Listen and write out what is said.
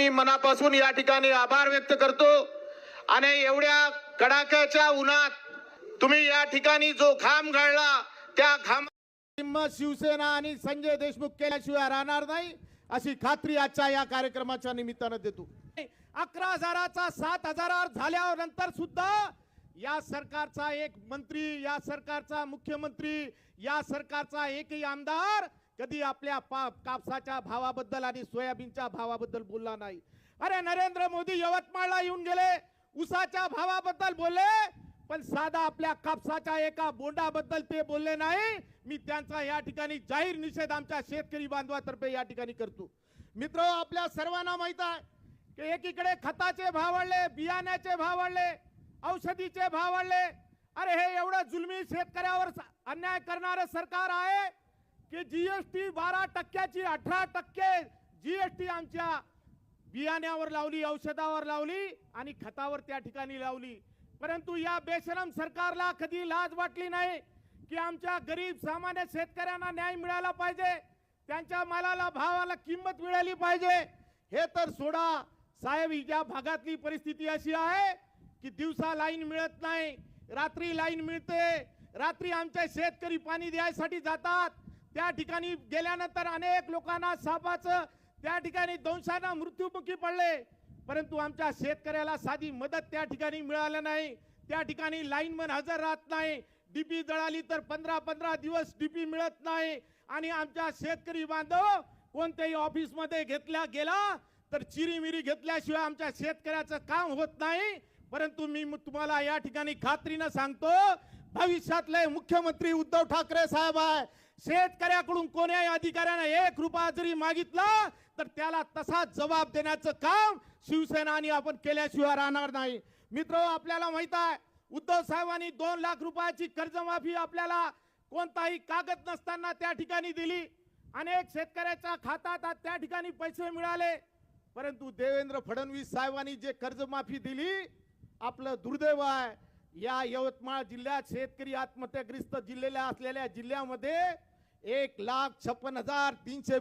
मी मनापासून या ठिकाणी आभार व्यक्त करतो. आणि एवढ्या कडाक्याच्या उन्हात तुम्ही या ठिकाणी जो घाम गाळला त्या घाम शिवसेना आणि संजय देशमुख केल्याशिवाय राहणार नाही अशी खात्री आजच्या या कार्यक्रमाच्या निमित्तानं देतो. अकरा हजाराचा सात हजारावर झाल्यावर नंतर सुद्धा या सरकारचा एक मंत्री या सरकारचा मुख्यमंत्री या सरकारचा एकही आमदार कधी आपल्या पा- कापसाच्या भावाबद्दल आणि सोयाबीनच्या भावाबद्दल बोलला नाही. अरे नरेंद्र मोदी यवतमाळला येऊन गेले उसाच्या भावाबद्दल बोलले पण साधा आपल्या कापसाच्या एका बोंडाबद्दल ते बोलले नाही. मी त्यांचा या ठिकाणी जाहीर निषेध आमच्या शेतकरी बांधवातर्फे या ठिकाणी करतो. मित्र आपल्या सर्वांना माहीत आहे की एकीकडे खताचे भाव वाढले बियाण्याचे भाव वाढले औषधीचे भाव वाढले. अरे हे एवढं जुलमी शेतकऱ्यावर अन्याय करणारं सरकार आहे. की जीएसटी बारा टक्क्याची अठरा टक्के जीएसटी आमच्या बियाण्यावर लावली औषधावर लावली आणि खतावर त्या ठिकाणी लावली. परंतु या बेशरम सरकारला कधी लाज वाटली नाही की आमच्या गरीब सामान्य शेतकऱ्यांना न्याय मिळाला पाहिजे त्यांच्या मालाला भावाला किंमत मिळाली पाहिजे हे तर सोडा. साहेब या भागातली परिस्थिती अशी आहे की दिवसा लाईन मिळत नाही रात्री लाईन मिळते रात्री आमच्या शेतकरी पाणी द्यायसाठी जातात त्या ठिकाणी गेल्यानंतर अनेक लोकांना सापाचं त्या ठिकाणी दंशांना मृत्युमुखी पडले. परंतु आमच्या शेतकऱ्याला साधी मदत त्या ठिकाणी मिळालं नाही. त्या ठिकाणी लाईनमन हजर राहत नाही. डीपी जळाली तर पंधरा पंधरा दिवस डीपी मिळत नाही. आणि आमच्या शेतकरी बांधव कोणत्याही ऑफिसमध्ये घेतल्या गेला तर चिरीमिरी घेतल्याशिवाय आमच्या शेतकऱ्याचं काम होत नाही. परंतु मी तुम्हाला या ठिकाणी खात्रीनं सांगतो भविष्यातले मुख्यमंत्री उद्धव ठाकरे साहेब आहे. शेतकऱ्याकडून कोण्याही अधिकाऱ्यानं एक रुपया जरी मागितला तर त्याला तसाच जबाब देण्याचं काम शिवसेना आणि आपण केल्याशिवाय राहणार नाही. मित्र आपल्याला माहीत आहे उद्धव साहेबांनी दोन लाख रुपयाची कर्जमाफी आपल्याला कोणताही कागद नसताना त्या ठिकाणी दिली. अनेक शेतकऱ्याच्या खात्यात त्या ठिकाणी पैसे मिळाले. परंतु देवेंद्र फडणवीस साहेबांनी जे कर्जमाफी दिली आपलं दुर्दैव आहे. या यवतमाळ जिल्ह्यात शेतकरी आत्महत्याग्रस्त जिल्ह्याला असलेल्या जिल्ह्यामध्ये एक लाख छप्पन हजार तीनशे